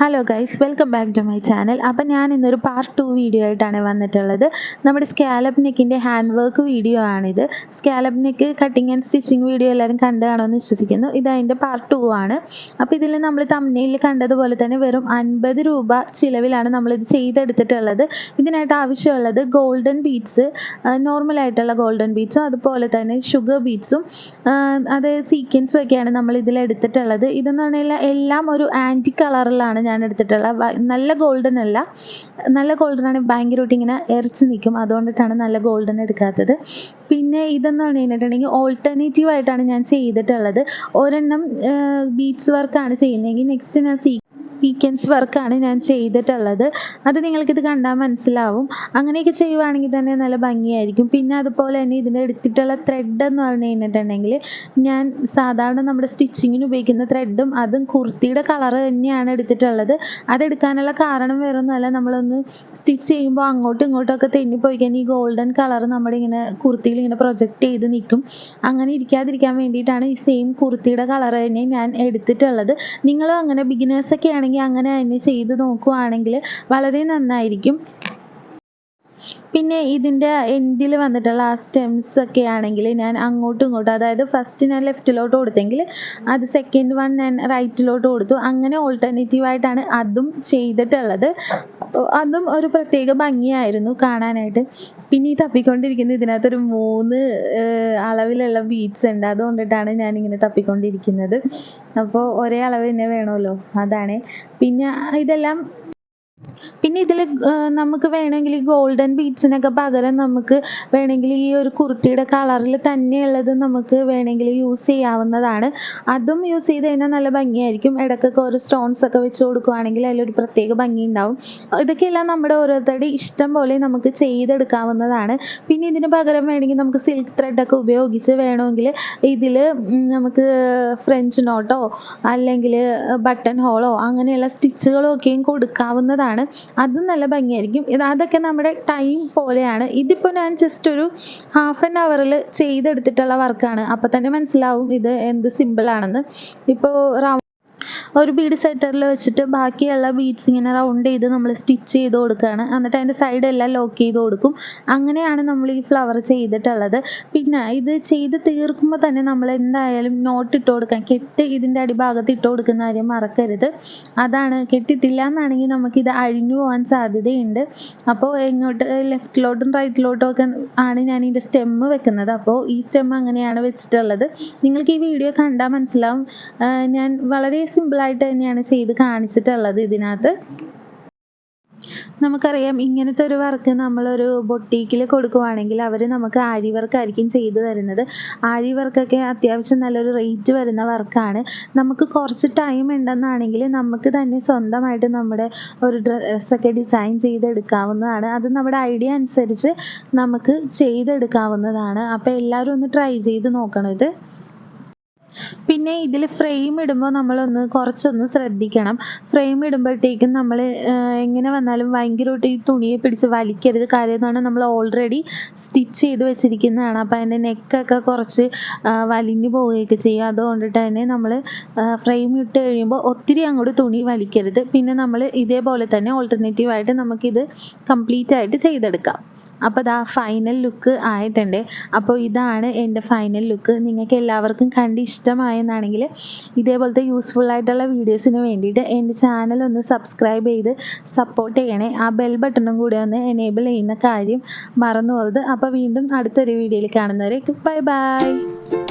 Hello guys welcome back to my channel അപ്പം ഞാൻ ഇന്നൊരു പാർട്ട് ടു വീഡിയോ ആയിട്ടാണ് വന്നിട്ടുള്ളത്. നമ്മുടെ സ്കാലപ്പ് നെക്കിന്റെ ഹാൻഡ് വർക്ക് വീഡിയോ ആണിത്. Scallop neck cutting and stitching video എല്ലാവരും കണ്ടു കാണുമെന്ന് വിശ്വസിക്കുന്നു. ഇത് അതിന്റെ പാർട്ട് ടു ആണ്. അപ്പോൾ ഇതിൽ നമ്മൾ തമ്മിൽ കണ്ടതുപോലെ തന്നെ വെറും അൻപത് രൂപ ചിലവിലാണ് നമ്മളിത് ചെയ്തെടുത്തിട്ടുള്ളത്. ഇതിനായിട്ട് ആവശ്യമുള്ളത് ഗോൾഡൻ ബീഡ്സ് നോർമലായിട്ടുള്ള ഗോൾഡൻ ബീഡ്സും അതുപോലെ തന്നെ ഷുഗർ ബീഡ്സും അത് സീക്വൻസും ഒക്കെയാണ് നമ്മൾ ഇതിൽ എടുത്തിട്ടുള്ളത്. ഇതെന്ന് പറഞ്ഞാൽ എല്ലാം ഒരു ആന്റി കളറിലാണ് ഞാൻ എടുത്തിട്ടുള്ള നല്ല ഗോൾഡൻ അല്ല. നല്ല ഗോൾഡൻ ആണ് ഭയങ്കരമായിട്ട് ഇങ്ങനെ എറിച്ച് നിൽക്കും. അതുകൊണ്ടിട്ടാണ് നല്ല ഗോൾഡൻ എടുക്കാത്തത്. പിന്നെ ഇതെന്ന് പറഞ്ഞു കഴിഞ്ഞിട്ടുണ്ടെങ്കിൽ ഓൾട്ടർനേറ്റീവ് ആയിട്ടാണ് ഞാൻ ചെയ്തിട്ടുള്ളത്. ഒരെണ്ണം ബീഡ്സ് വർക്കാണ് ചെയ്യുന്നതെങ്കിൽ നെക്സ്റ്റ് ഞാൻ സീ സീക്വൻസ് വർക്കാണ് ഞാൻ ചെയ്തിട്ടുള്ളത്. അത് നിങ്ങൾക്കിത് കണ്ടാൽ മനസ്സിലാവും. അങ്ങനെയൊക്കെ ചെയ്യുവാണെങ്കിൽ തന്നെ നല്ല ഭംഗിയായിരിക്കും. പിന്നെ അതുപോലെ തന്നെ ഇതിന്റെ എടുത്തിട്ടുള്ള ത്രെഡ് എന്ന് പറഞ്ഞു കഴിഞ്ഞിട്ടുണ്ടെങ്കിൽ ഞാൻ സാധാരണ നമ്മുടെ സ്റ്റിച്ചിങ്ങിന് ഉപയോഗിക്കുന്ന ത്രെഡും അതും കുർത്തിയുടെ കളർ തന്നെയാണ് എടുത്തിട്ടുള്ളത്. അതെടുക്കാനുള്ള കാരണം വേറെ ഒന്നുമല്ല നമ്മളൊന്ന് സ്റ്റിച്ച് ചെയ്യുമ്പോൾ അങ്ങോട്ടും ഇങ്ങോട്ടും ഒക്കെ തെന്നിപ്പോയി കഴിഞ്ഞാൽ ഈ ഗോൾഡൻ കളർ നമ്മുടെ ഇങ്ങനെ കുർത്തിയിൽ ഇങ്ങനെ പ്രൊജക്റ്റ് ചെയ്ത് നിൽക്കും. അങ്ങനെ ഇരിക്കാതിരിക്കാൻ വേണ്ടിയിട്ടാണ് ഈ സെയിം കുർത്തിയുടെ കളർ തന്നെ ഞാൻ എടുത്തിട്ടുള്ളത്. നിങ്ങളും അങ്ങനെ ബിഗിനേഴ്സ് ഒക്കെ ആണെങ്കിൽ അങ്ങനെ തന്നെ ചെയ്ത് നോക്കുവാണെങ്കിൽ വളരെ നന്നായിരിക്കും. പിന്നെ ഇതിന്റെ എൻഡിൽ വന്നിട്ടുള്ള ആ സ്റ്റെംസ് ഒക്കെ ആണെങ്കിൽ ഞാൻ അങ്ങോട്ടും ഇങ്ങോട്ടും അതായത് ഫസ്റ്റ് ഞാൻ ലെഫ്റ്റിലോട്ട് കൊടുത്തെങ്കിൽ അത് സെക്കൻഡ് വൺ ഞാൻ റൈറ്റിലോട്ട് കൊടുത്തു. അങ്ങനെ ഓൾട്ടർനേറ്റീവ് ആയിട്ടാണ് അതും ചെയ്തിട്ടുള്ളത്. അതും ഒരു പ്രത്യേക ഭംഗിയായിരുന്നു കാണാനായിട്ട്. പിന്നെ ഈ തപ്പിക്കൊണ്ടിരിക്കുന്ന ഇതിനകത്തൊരു മൂന്ന് അളവിലുള്ള ബീറ്റ്സ് ഉണ്ട്. അതുകൊണ്ടിട്ടാണ് ഞാനിങ്ങനെ തപ്പിക്കൊണ്ടിരിക്കുന്നത്. അപ്പോൾ ഒരേ അളവ് തന്നെ വേണമല്ലോ. അതാണ്. പിന്നെ ഇതെല്ലാം പിന്നെ ഇതിൽ നമുക്ക് വേണമെങ്കിൽ ഗോൾഡൻ ബീഡ്സിനൊക്കെ പകരം നമുക്ക് വേണമെങ്കിൽ ഈ ഒരു കുർത്തിയുടെ കളറിൽ തന്നെയുള്ളത് നമുക്ക് വേണമെങ്കിൽ യൂസ് ചെയ്യാവുന്നതാണ്. അതും യൂസ് ചെയ്ത് കഴിഞ്ഞാൽ നല്ല ഭംഗിയായിരിക്കും. ഇടയ്ക്കൊക്കെ ഒരു സ്റ്റോൺസ് ഒക്കെ വെച്ച് കൊടുക്കുവാണെങ്കിൽ അതിലൊരു പ്രത്യേക ഭംഗി ഉണ്ടാവും. ഇതൊക്കെയെല്ലാം നമ്മുടെ ഓരോരുത്തരുടെ ഇഷ്ടം പോലെ നമുക്ക് ചെയ്തെടുക്കാവുന്നതാണ്. പിന്നെ ഇതിന് പകരം വേണമെങ്കിൽ നമുക്ക് സിൽക്ക് ത്രെഡൊക്കെ ഉപയോഗിച്ച് വേണമെങ്കിൽ ഇതിൽ നമുക്ക് ഫ്രഞ്ച് നോട്ടോ അല്ലെങ്കിൽ ബട്ടൺ ഹോളോ അങ്ങനെയുള്ള സ്റ്റിച്ചുകളോ ഒക്കെയും കൊടുക്കാവുന്നതാണ്. അതും നല്ല ഭംഗിയായിരിക്കും. ഇത് അതൊക്കെ നമ്മുടെ ടൈം പോലെയാണ്. ഇതിപ്പോൾ ഞാൻ ജസ്റ്റ് ഒരു ഹാഫ് ആൻ അവറിൽ ചെയ്തെടുത്തിട്ടുള്ള വർക്കാണ് അപ്പോൾ തന്നെ മനസ്സിലാവും ഇത് എന്ത് സിമ്പിൾ ആണെന്ന്. ഇപ്പോൾ ഒരു ബീഡ് സെറ്ററിൽ വെച്ചിട്ട് ബാക്കിയുള്ള ബീഡ്സ് ഇങ്ങനെ റൗണ്ട് ചെയ്ത് നമ്മൾ സ്റ്റിച്ച് ചെയ്ത് കൊടുക്കുകയാണ് എന്നിട്ട് അതിന്റെ സൈഡ് എല്ലാം ലോക്ക് ചെയ്ത് കൊടുക്കും. അങ്ങനെയാണ് നമ്മൾ ഈ ഫ്ലവർ ചെയ്തിട്ടുള്ളത്. പിന്നെ ഇത് ചെയ്ത് തീർക്കുമ്പോൾ തന്നെ നമ്മൾ എന്തായാലും നോട്ട് ഇട്ട് കൊടുക്കാൻ കെട്ട് ഇതിന്റെ അടിഭാഗത്ത് ഇട്ട് കൊടുക്കുന്ന കാര്യം മറക്കരുത്. അതാണ് കെട്ടിട്ടില്ല എന്നാണെങ്കിൽ നമുക്കിത് അഴിഞ്ഞു പോകാൻ സാധ്യതയുണ്ട്. അപ്പോൾ എങ്ങോട്ട് ലെഫ്റ്റിലോട്ടും റൈറ്റിലോട്ടും ഒക്കെ ആണ് ഞാൻ ഇതിന്റെ സ്റ്റെമ്മ് വെക്കുന്നത്. അപ്പോൾ ഈ സ്റ്റെം അങ്ങനെയാണ് വെച്ചിട്ടുള്ളത്. നിങ്ങൾക്ക് ഈ വീഡിയോ കണ്ടാൽ മനസ്സിലാവും. ഞാൻ വളരെ സിമ്പിളായിട്ട് തന്നെയാണ് ചെയ്ത് കാണിച്ചിട്ടുള്ളത് ഇതിനകത്ത്. നമുക്കറിയാം ഇങ്ങനത്തെ ഒരു വർക്ക് നമ്മളൊരു ബൊട്ടീക്കിൽ കൊടുക്കുവാണെങ്കിൽ അവർ നമുക്ക് ആരി വർക്ക് ആയിരിക്കും ചെയ്തു തരുന്നത്. ആരി വർക്കൊക്കെ അത്യാവശ്യം നല്ലൊരു റേറ്റ് വരുന്ന വർക്കാണ് നമുക്ക് കുറച്ച് ടൈം ഉണ്ടെന്നാണെങ്കിൽ നമുക്ക് തന്നെ സ്വന്തമായിട്ട് നമ്മുടെ ഒരു ഡ്രസ്സൊക്കെ ഡിസൈൻ ചെയ്തെടുക്കാവുന്നതാണ്. അത് നമ്മുടെ ഐഡിയ അനുസരിച്ച് നമുക്ക് ചെയ്തെടുക്കാവുന്നതാണ്. അപ്പോൾ എല്ലാവരും ഒന്ന് ട്രൈ ചെയ്ത് നോക്കണം ഇത്. പിന്നെ ഇതിൽ ഫ്രെയിം ഇടുമ്പോൾ നമ്മളൊന്ന് കുറച്ചൊന്ന് ശ്രദ്ധിക്കണം. ഫ്രെയിം ഇടുമ്പോഴത്തേക്കും നമ്മൾ എങ്ങനെ വന്നാലും ഭയങ്കരമായിട്ട് ഈ തുണിയെ പിടിച്ച് വലിക്കരുത്. കാര്യം പറഞ്ഞാൽ നമ്മൾ ഓൾറെഡി സ്റ്റിച്ച് ചെയ്ത് വെച്ചിരിക്കുന്നതാണ്. അപ്പോൾ അതിന്റെ നെക്കൊക്കെ കുറച്ച് വലിഞ്ഞു പോവുകയൊക്കെ ചെയ്യും. അതുകൊണ്ടിട്ട് തന്നെ നമ്മൾ ഫ്രെയിം ഇട്ട് കഴിയുമ്പോൾ ഒത്തിരി അങ്ങോട്ട് തുണി വലിക്കരുത്. പിന്നെ നമ്മൾ ഇതേപോലെ തന്നെ ഓൾട്ടർനേറ്റീവ് ആയിട്ട് നമുക്കിത് കംപ്ലീറ്റ് ആയിട്ട് ചെയ്തെടുക്കാം. അപ്പോൾ ഇതാ ഫൈനൽ ലുക്ക് ആയിട്ടുണ്ട്. അപ്പോൾ ഇതാണ് എന്റെ ഫൈനൽ ലുക്ക് നിങ്ങൾക്ക് എല്ലാവർക്കും കണ്ട് ഇഷ്ടമായെന്നാണെങ്കിൽ ഇതേപോലത്തെ യൂസ്ഫുൾ ആയിട്ടുള്ള വീഡിയോസിന് വേണ്ടിയിട്ട് എന്റെ ചാനൽ ഒന്ന് സബ്സ്ക്രൈബ് ചെയ്ത് സപ്പോർട്ട് ചെയ്യണേ. ആ ബെൽ ബട്ടണും കൂടെ ഒന്ന് എനേബിൾ ചെയ്യുന്ന കാര്യം മറന്നു പോകരുത്. അപ്പോൾ വീണ്ടും അടുത്തൊരു വീഡിയോയിൽ കാണുന്നവരെ ബൈ ബൈ